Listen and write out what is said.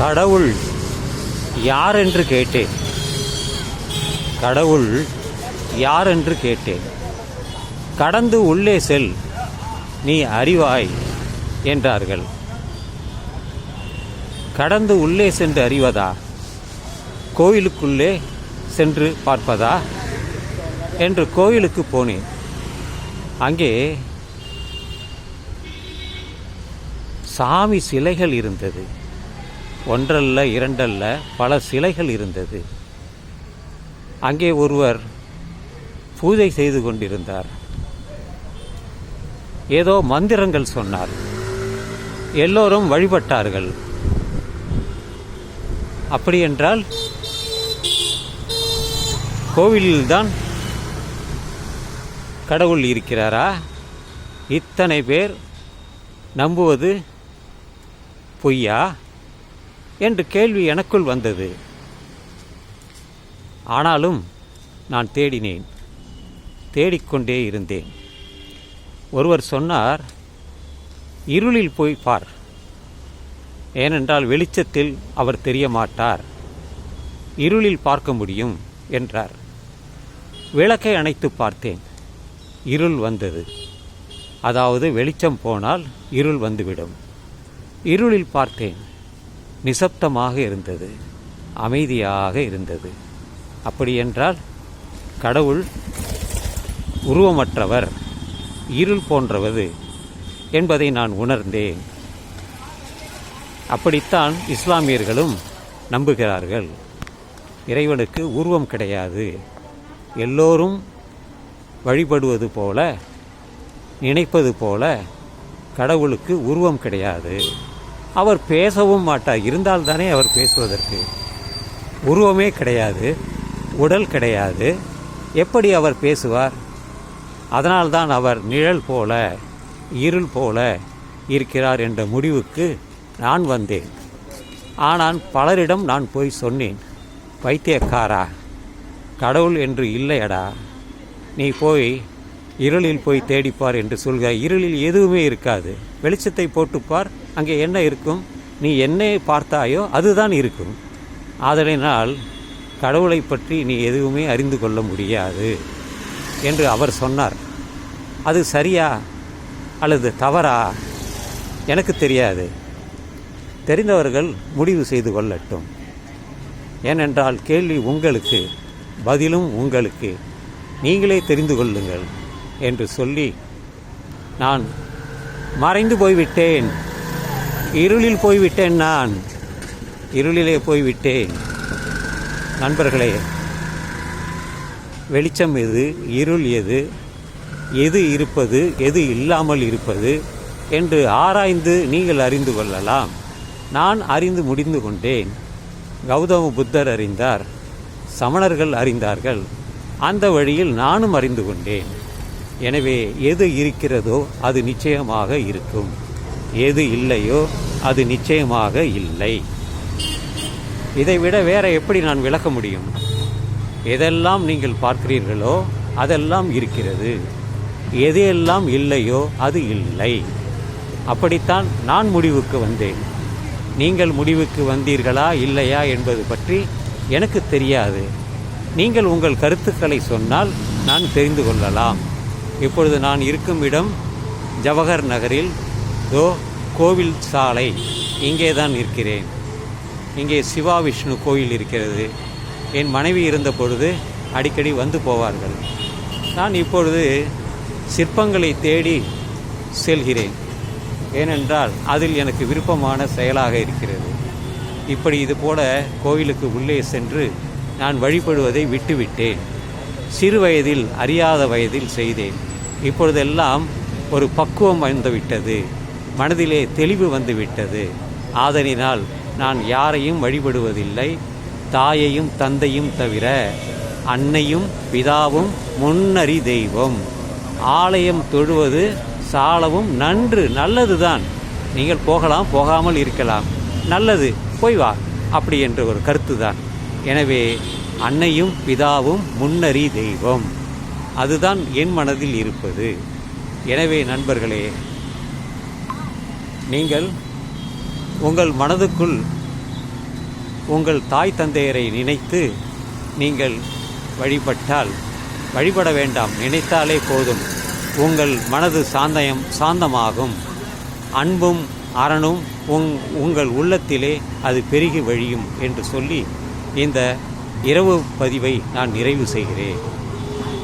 கடவுள் யார் என்று கேட்டேன். கடவுள் யார் என்று கேட்டேன். கடந்து உள்ளே செல் நீ அறிவாய் என்றார்கள். கடந்து உள்ளே சென்று அறிவதா? கோயிலுக்குள்ளே சென்று பார்ப்பதா? என்று கோயிலுக்கு போனேன். அங்கே சாமி சிலைகள் இருந்தது. ஒன்றல்ல இரண்டல்ல பல சிலைகள் இருந்தது. அங்கே ஒருவர் பூஜை செய்து கொண்டிருந்தார். ஏதோ மந்திரங்கள் சொன்னார். எல்லோரும் வழிபட்டார்கள். அப்படியென்றால் கோவிலில்தான் கடவுள் இருக்கிறாரா? இத்தனை பேர் நம்புவது பொய்யா? என்று கேள்வி எனக்குள் வந்தது. ஆனாலும் நான் தேடினேன். தேடிக்கொண்டே இருந்தேன். ஒருவர் சொன்னார் இருளில் போய் பார். ஏனென்றால் வெளிச்சத்தில் அவர் தெரிய மாட்டார் இருளில் பார்க்க முடியும் என்றார். விளக்கை அணைத்து பார்த்தேன். இருள் வந்தது. அதாவது வெளிச்சம் போனால் இருள் வந்துவிடும். இருளில் பார்த்தேன். நிசப்தமாக இருந்தது அமைதியாக இருந்தது. அப்படியென்றால் கடவுள் உருவமற்றவர் இருள் போன்றவது என்பதை நான் உணர்ந்தேன். அப்படித்தான் இஸ்லாமியர்களும் நம்புகிறார்கள். இறைவனுக்கு உருவம் கிடையாது. எல்லோரும் வழிபடுவது போல நினைப்பது போல கடவுளுக்கு உருவம் கிடையாது. அவர் பேசவும் மாட்டார் இருந்தால்தானே அவர் பேசுவதற்கு. உருவமே கிடையாது. உடல் கிடையாது. எப்படி அவர் பேசுவார்? அதனால்தான் அவர் நிழல் போல இருள் போல இருக்கிறார் என்ற முடிவுக்கு நான் வந்தேன். ஆனால் பலரிடம் நான் போய் சொன்னேன் பைத்தியக்காரா கடவுள் என்று இல்லையடா. நீ போய் இருளில் போய் தேடிப்பார் என்று சொல்க இருளில் எதுவுமே இருக்காது. வெளிச்சத்தை போட்டுப்பார் அங்கே என்ன இருக்கும்? நீ என்ன பார்த்தாயோ அதுதான் இருக்கும். ஆதலினால் கடவுளை பற்றி நீ எதுவுமே அறிந்து கொள்ள முடியாது என்று அவர் சொன்னார். அது சரியா அல்லது தவறா? எனக்கு தெரியாது. தெரிந்தவர்கள் முடிவு செய்து கொள்ளட்டும். ஏனென்றால் கேள்வி உங்களுக்கு பதிலும் உங்களுக்கு. நீங்களே தெரிந்து கொள்ளுங்கள் என்று சொல்லி நான் மறைந்து போய்விட்டேன். இருளில் போய்விட்டேன் நான். இருளிலே போய்விட்டேன். நண்பர்களே வெளிச்சம் எது? இருள் எது? எது இருப்பது? எது இல்லாமல் இருப்பது? என்று ஆராய்ந்து நீங்கள் அறிந்து கொள்ளலாம். நான் அறிந்து முடிந்து கொண்டேன். கௌதம புத்தர் அறிந்தார். சமணர்கள் அறிந்தார்கள். அந்த வழியில் நானும் அறிந்து கொண்டேன். எனவே எது இருக்கிறதோ அது நிச்சயமாக இருக்கும். எது இல்லையோ அது நிச்சயமாக இல்லை. இதைவிட வேற எப்படி நான் விளக்க முடியும்? எதெல்லாம் நீங்கள் பார்க்கிறீர்களோ அதெல்லாம் இருக்கிறது. எதையெல்லாம் இல்லையோ அது இல்லை. அப்படித்தான் நான் முடிவுக்கு வந்தேன். நீங்கள் முடிவுக்கு வந்தீர்களா இல்லையா என்பது பற்றி எனக்கு தெரியாது. நீங்கள் உங்கள் கருத்துக்களை சொன்னால் நான் தெரிந்து கொள்ளலாம். இப்பொழுது நான் இருக்கும் இடம் ஜவஹர் நகரில் தோ கோவில் சாலை இங்கே தான் இருக்கிறேன் இங்கே சிவா விஷ்ணு கோயில் இருக்கிறது. என் மனைவி இருந்த பொழுது அடிக்கடி வந்து போவார்கள். நான் இப்பொழுது சிற்பங்களை தேடி செல்கிறேன். ஏனென்றால் அதில் எனக்கு விருப்பமான செயலாக இருக்கிறது. இப்படி இது போல கோயிலுக்கு உள்ளே சென்று நான் வழிபடுவதை விட்டுவிட்டேன். சிறு வயதில் அறியாத வயதில் செய்தேன். இப்பொழுதெல்லாம் ஒரு பக்குவம் வந்துவிட்டது. மனதிலே தெளிவு வந்துவிட்டது. ஆதலினால் நான் யாரையும் வழிபடுவதில்லை. தாயையும் தந்தையும் தவிர அன்னையும் பிதாவும் முன்னறி தெய்வம். ஆலயம் தொழுவது சாலவும் நன்று நல்லதுதான். நீங்கள் போகலாம் போகாமல் இருக்கலாம். நல்லது போய் வா அப்படி என்ற ஒரு கருத்து தான் எனவே அன்னையும் பிதாவும் முன்னறி தெய்வம். அதுதான் என் மனதில் இருப்பது. எனவே நண்பர்களே நீங்கள் உங்கள் மனதுக்குள் உங்கள் தாய் தந்தையரை நினைத்து நீங்கள் வழிபட்டால் வழிபட வேண்டாம் நினைத்தாலே போதும். உங்கள் மனது சாந்தயம் சாந்தமாகும். அன்பும் அறனும் உங் உங்கள் உள்ளத்திலே அது பெருகி வழியும் என்று சொல்லி இந்த இரவு பதிவை நான் நிறைவு செய்கிறேன்.